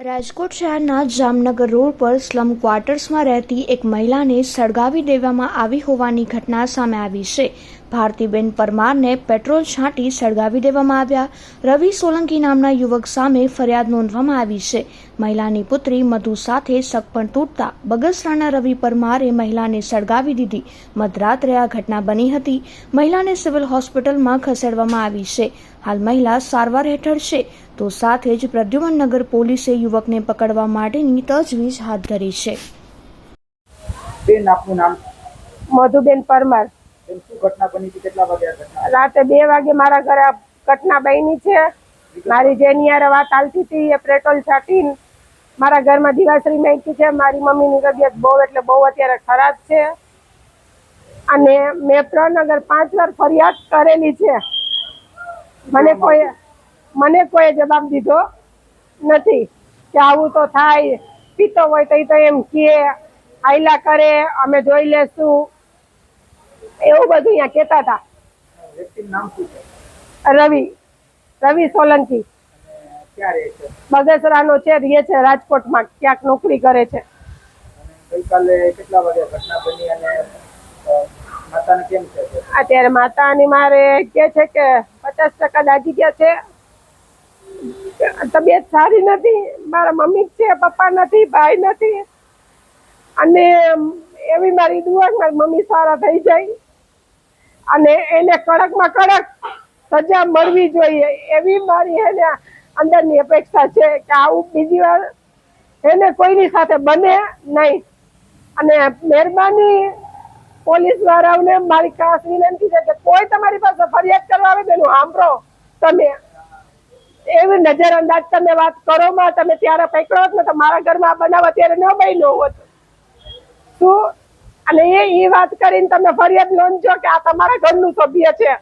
રાજકોટ શહેરના જામનગર રોડ પર સ્લમ ક્વાર્ટર્સમાં રહેતી એક મહિલાને સળગાવી દેવામાં આવી હોવાની ઘટના સામે આવી છે. ભારતીબેન પરમારને પેટ્રોલ છાંટી સળગાવી દેવામાં આવ્યા. રવિ સોલંકી નામના યુવક સામે ફરિયાદ નોંધવામાં આવી છે. મહિલાની પુત્રી મધુ સાથે સગપણ તૂટતા બગસરાના રવિ પરમારે મહિલાને સળગાવી દીધી. મધરાત્રે આ ઘટના બની હતી. મહિલાને સિવિલ હોસ્પિટલમાં ખસેડવામાં આવી છે. હાલ મહિલા સારવાર હેઠળ છે. તો સાથે જ પ્રદ્યુમનનગર પોલીસે યુવકને પકડવા માટેની તજવીજ હાથ ધરી છે. બેન આપનું નામ? મધુબેન પરમાર. ઘટના રાતે બે વાગે મારા ઘરે ઘટના બની છે. મારી જેની યાર વાત ચાલતી હતી, એ પેટ્રોલ છાંટીને મારા ઘરમાં દિવાસરી મેકી છે. મારી મમ્મીની તબિયત બહુ એટલે બહુ અત્યારે ખરાબ છે. અને મેં પ્રનગર પાંચ વાર ફરિયાદ કરેલી છે. મને કોઈ મને કોઈ જવાબ દીધો નથી કે આવું તો થાય, પીતો હોય તો એ તો એમ કે આયલા કરે, અમે જોઈ લેશું. એવું બધું અહીંયા કહેતા હતા. રવિ રવિ સોલંકી. બગસરાનો છે રહે છે રાજકોટમાં ક્યાંક નોકરી કરે છે? અત્યારે માતાની મારે કે છે કે પચાસ ટકા દાજી ગયા છે. તબિયત સારી નથી મારા મમ્મી છે પપ્પા નથી ભાઈ નથી. અને એવી મારી દુઆ મારી મમ્મી સારા થઈ જાય. અને એને કડકમાં કડક સજા મળવી જોઈએ એવી મારી એને અંદરની અપેક્ષા છે કે આવું બીજી વાર એને કોઈની સાથે બને નહીં. અને મહેરબાની પોલીસ વાળાઓને મારી ખાસ વિનંતી છે કે કોઈ તમારી પાસે ફરિયાદ કરવા આવે તેનું સાંભળો તમે. એવી નજર અંદાજ તમે વાત કરો માં તમે ત્યારે પકડો ને તો મારા ઘરમાં બનાવ અત્યારે ન બન્યો હોત. શું અને એ વાત કરીને તમે ફરિયાદ નોંધજો કે આ તમારા ઘરનું સભ્ય છે.